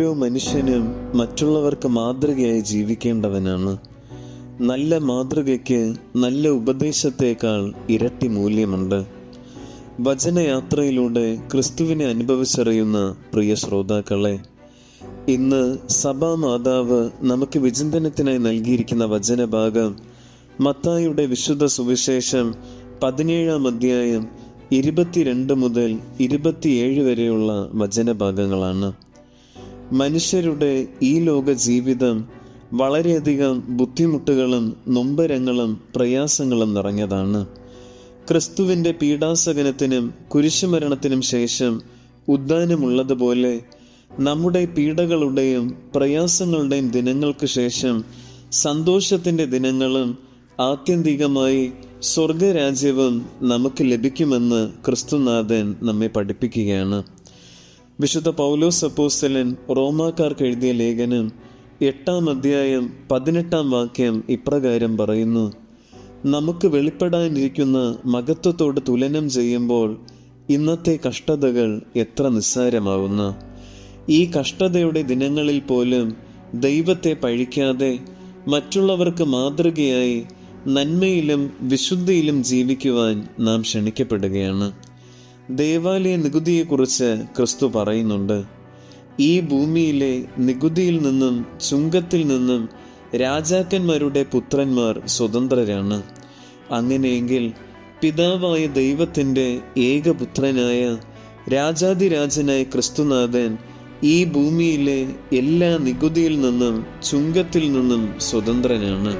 ഓരോ മനുഷ്യനും മറ്റുള്ളവർക്ക് മാതൃകയായി ജീവിക്കേണ്ടവനാണ്. നല്ല മാതൃകയ്ക്ക് നല്ല ഉപദേശത്തേക്കാൾ ഇരട്ടി മൂല്യമുണ്ട്. വചനയാത്രയിലൂടെ ക്രിസ്തുവിനെ അനുഭവിച്ചറിയുന്ന പ്രിയ ശ്രോതാക്കളെ ഇന്ന് സഭാമാതാവ് നമുക്ക് വിചിന്തനത്തിനായി നൽകിയിരിക്കുന്ന വചനഭാഗം മത്തായുടെ വിശുദ്ധ സുവിശേഷം പതിനേഴാം അധ്യായം ഇരുപത്തിരണ്ട് മുതൽ ഇരുപത്തിയേഴ് വരെയുള്ള വചനഭാഗങ്ങളാണ്. മനുഷ്യരുടെ ഈ ലോക ജീവിതം വളരെയധികം ബുദ്ധിമുട്ടുകളും നൊമ്പരങ്ങളും പ്രയാസങ്ങളും നിറഞ്ഞതാണ്. ക്രിസ്തുവിന്റെ പീഡാസകനത്തിനും കുരിശുമരണത്തിനും ശേഷം ഉദ്ധാനമുള്ളതുപോലെ നമ്മുടെ പീഡകളുടെയും പ്രയാസങ്ങളുടെയും ദിനങ്ങൾക്ക് ശേഷം സന്തോഷത്തിന്റെ ദിനങ്ങളും ആത്യന്തികമായി സ്വർഗരാജ്യവും നമുക്ക് ലഭിക്കുമെന്ന് ക്രിസ്തുനാഥൻ നമ്മെ പഠിപ്പിക്കുകയാണ്. വിശുദ്ധ പൗലോസ് അപ്പോസ്തലൻ റോമാക്കാർക്ക് എഴുതിയ ലേഖനം എട്ടാം അധ്യായം പതിനെട്ടാം വാക്യം ഇപ്രകാരം പറയുന്നു. നമുക്ക് വെളിപ്പെടാനിരിക്കുന്ന മഹത്വത്തോട് തുലനം ചെയ്യുമ്പോൾ ഇന്നത്തെ കഷ്ടതകൾ എത്ര നിസ്സാരമാവുന്നു. ഈ കഷ്ടതയുടെ ദിനങ്ങളിൽ പോലും ദൈവത്തെ പഴിക്കാതെ മറ്റുള്ളവർക്ക് മാതൃകയായി നന്മയിലും വിശുദ്ധിയിലും ജീവിക്കുവാൻ നാം ക്ഷണിക്കപ്പെടുകയാണ്. ദേവാലയ നികുതിയെക്കുറിച്ച് ക്രിസ്തു പറയുന്നുണ്ട്. ഈ ഭൂമിയിലെ നികുതിയിൽ നിന്നും ചുങ്കത്തിൽ നിന്നും രാജാക്കന്മാരുടെ പുത്രന്മാർ സ്വതന്ത്രരാണ്. അങ്ങനെയെങ്കിൽ പിതാവായ ദൈവത്തിന്റെ ഏകപുത്രനായ രാജാതിരാജനായ ക്രിസ്തുനാഥൻ ഈ ഭൂമിയിലെ എല്ലാ നികുതിയിൽ നിന്നും ചുങ്കത്തിൽ നിന്നും സ്വതന്ത്രനാണ്.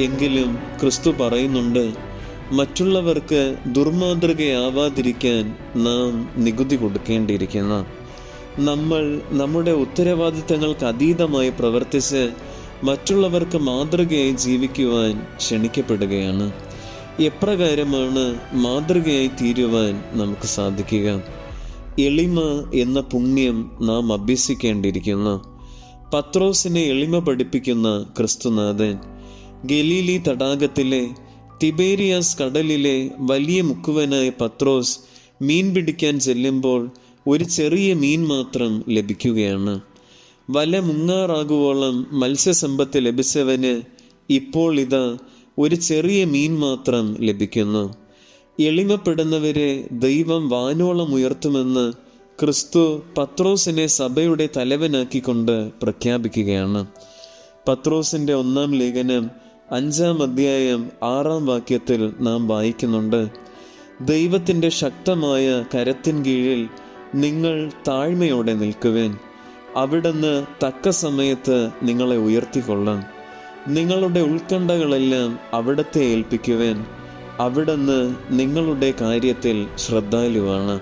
എങ്കിലും ക്രിസ്തു പറയുന്നുണ്ട് മറ്റുള്ളവർക്ക് ദുർമാതൃകയാവാതിരിക്കാൻ നാം നികുതി കൊടുക്കേണ്ടിയിരിക്കുന്ന നമ്മൾ നമ്മുടെ ഉത്തരവാദിത്തങ്ങൾക്ക് അതീതമായി പ്രവർത്തിച്ച് മറ്റുള്ളവർക്ക് മാതൃകയായി ജീവിക്കുവാൻ ക്ഷണിക്കപ്പെടുകയാണ്. എപ്രകാരമാണ് മാതൃകയായി തീരുവാൻ നമുക്ക് സാധിക്കുക? എളിമ എന്ന പുണ്യം നാം അഭ്യസിക്കേണ്ടിയിരിക്കുന്നു. പത്രോസിനെ എളിമ പഠിപ്പിക്കുന്ന ക്രിസ്തുനാഥൻ ഗലീലി തടാകത്തിലെ തിബേരിയാസ് കടലിലെ വലിയ മുക്കുവനായ പത്രോസ് മീൻ പിടിക്കാൻ ചെല്ലുമ്പോൾ ഒരു ചെറിയ മീൻ മാത്രം ലഭിക്കുകയാണ്. വല മുങ്ങാറാകുവോളം മത്സ്യസമ്പത്ത് ലഭിച്ചവന് ഇപ്പോൾ ഇത് ഒരു ചെറിയ മീൻ മാത്രം ലഭിക്കുന്നു. എളിമപ്പെടുന്നവരെ ദൈവം വാനോളം ഉയർത്തുമെന്ന് ക്രിസ്തു പത്രോസിനെ സഭയുടെ തലവനാക്കിക്കൊണ്ട് പ്രഖ്യാപിക്കുകയാണ്. പത്രോസിന്റെ ഒന്നാം ലേഖനം അഞ്ചാം അധ്യായം ആറാം വാക്യത്തിൽ നാം വായിക്കുന്നുണ്ട് ദൈവത്തിന്റെ ശക്തമായ കരത്തിൻ കീഴിൽ നിങ്ങൾ താഴ്മയോടെ നിൽക്കുവേൻ. അവിടുന്ന് തക്ക സമയത്ത് നിങ്ങളെ ഉയർത്തിക്കൊള്ളാം. നിങ്ങളുടെ ഉത്കണ്ഠകളെല്ലാം അവിടത്തെ ഏൽപ്പിക്കുവേൻ. അവിടുന്ന് നിങ്ങളുടെ കാര്യത്തിൽ ശ്രദ്ധാലുവാണ്.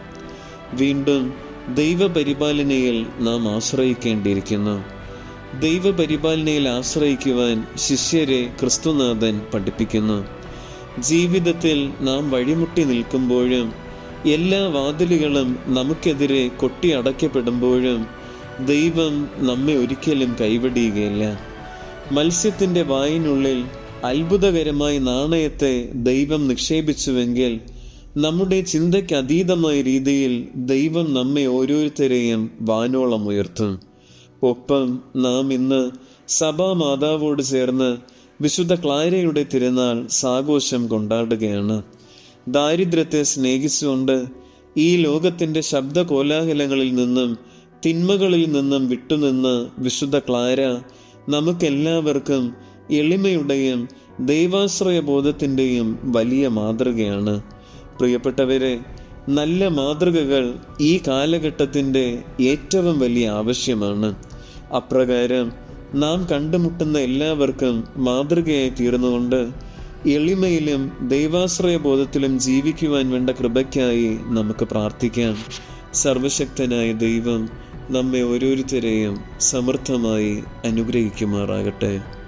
വീണ്ടും ദൈവപരിപാലനയിൽ നാം ആശ്രയിക്കേണ്ടിയിരിക്കുന്നു. ദൈവപരിപാലനയിൽ ആശ്രയിക്കുവാൻ ശിഷ്യരെ ക്രിസ്തുനാഥൻ പഠിപ്പിക്കുന്നു. ജീവിതത്തിൽ നാം വഴിമുട്ടി നിൽക്കുമ്പോഴും എല്ലാ വാതിലുകളും നമുക്കെതിരെ കൊട്ടി അടയ്ക്കപ്പെടുമ്പോഴും ദൈവം നമ്മെ ഒരിക്കലും കൈവടിയുകയില്ല മത്സ്യത്തിന്റെ വായിനുള്ളിൽ അത്ഭുതകരമായ നാണയത്തെ ദൈവം നിക്ഷേപിച്ചുവെങ്കിൽ നമ്മുടെ ചിന്തയ്ക്ക് അതീതമായ രീതിയിൽ ദൈവം നമ്മെ ഓരോരുത്തരെയും വാനോളം ഉയർത്തും. ഒപ്പം നാം ഇന്ന് സഭാമാതാവോട് ചേർന്ന് വിശുദ്ധ ക്ലാരയുടെ തിരുനാൾ സാഘോഷം കൊണ്ടാടുകയാണ്. ദാരിദ്ര്യത്തെ സ്നേഹിച്ചുകൊണ്ട് ഈ ലോകത്തിന്റെ ശബ്ദ കോലാഹലങ്ങളിൽ നിന്നും തിന്മകളിൽ നിന്നും വിട്ടുനിന്ന് വിശുദ്ധ ക്ലാര നമുക്കെല്ലാവർക്കും എളിമയുടെയും ദൈവാശ്രയ ബോധത്തിന്റെയും വലിയ മാതൃകയാണ്. പ്രിയപ്പെട്ടവരെ നല്ല മാതൃകകൾ ഈ കാലഘട്ടത്തിന്റെ ഏറ്റവും വലിയ ആവശ്യമാണ്. അപ്രകാരം നാം കണ്ടുമുട്ടുന്ന എല്ലാവർക്കും മാതൃകയായി തീർന്നുകൊണ്ട് എളിമയിലും ദൈവാശ്രയ ബോധത്തിലും ജീവിക്കുവാൻ വേണ്ട കൃപയ്ക്കായി നമുക്ക് പ്രാർത്ഥിക്കാം. സർവശക്തനായ ദൈവം നമ്മെ ഓരോരുത്തരെയും സമൃദ്ധമായി അനുഗ്രഹിക്കുമാറാകട്ടെ.